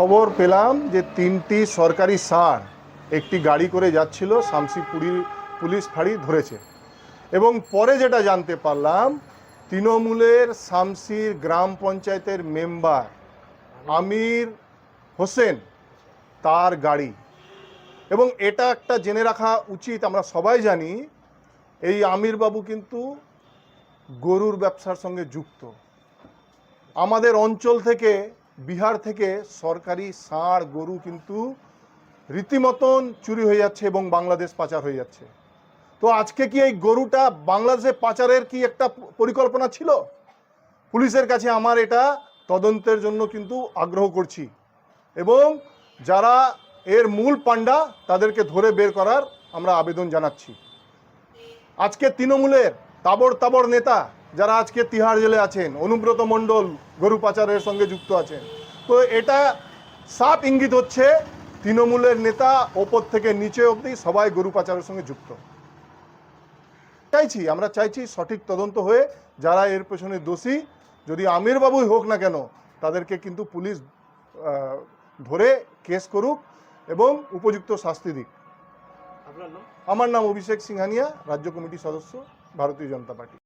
খবর পেলাম যে তিনটি সরকারি সার একটি গাড়ি করে যাচ্ছিল শামসিপুরি পুলিশ ফাঁড়ি ধরেছে। এবং পরে যেটা জানতে পারলাম, তৃণমূলের শামসির গ্রাম পঞ্চায়েতের মেম্বার আমির হোসেন তার গাড়ি। এবং এটা একটা জেনে রাখা উচিত, আমরা সবাই জানি, এই আমির বাবু কিন্তু গরুর ব্যবসার সঙ্গে যুক্ত। আমাদের অঞ্চল থেকে বিহার থেকে সরকারি ষাঁড় গরু কিন্তু রীতিমতন চুরি হয়ে যাচ্ছে এবং বাংলাদেশ পাচার হয়ে যাচ্ছে। তো আজকে কি এই গরুটা বাংলাদেশে পাচারের কি একটা পরিকল্পনা ছিল? পুলিশের কাছে আমার এটা তদন্তের জন্য কিন্তু আগ্রহ করছি এবং যারা এর মূল পাণ্ডা তাদেরকে ধরে বের করার আমরা আবেদন জানাচ্ছি। আজকে তৃণমূলের তাবড় তাবড় নেতা যারা আজকে তিহার জেলে আছেন অনুব্রত মণ্ডল গরু পাচারের সঙ্গে যুক্ত আছেন। তো এটা সাপ ইঙ্গিত হচ্ছে তৃণমূলের নেতা ওপর থেকে নিচে অবধি সবাই গরু পাচারের সঙ্গে যুক্ত। চাইছি আমরা চাইছি সঠিক তদন্ত হয়ে যারা এর পেছনে দোষী যদি আমির বাবুই হোক না কেন তাদেরকে কিন্তু পুলিশ ধরে কেস করুক এবং উপযুক্ত শাস্তি দিক। আমার নাম অভিষেক সিংহানিয়া রাজ্য কমিটির সদস্য ভারতীয় জনতা পার্টি।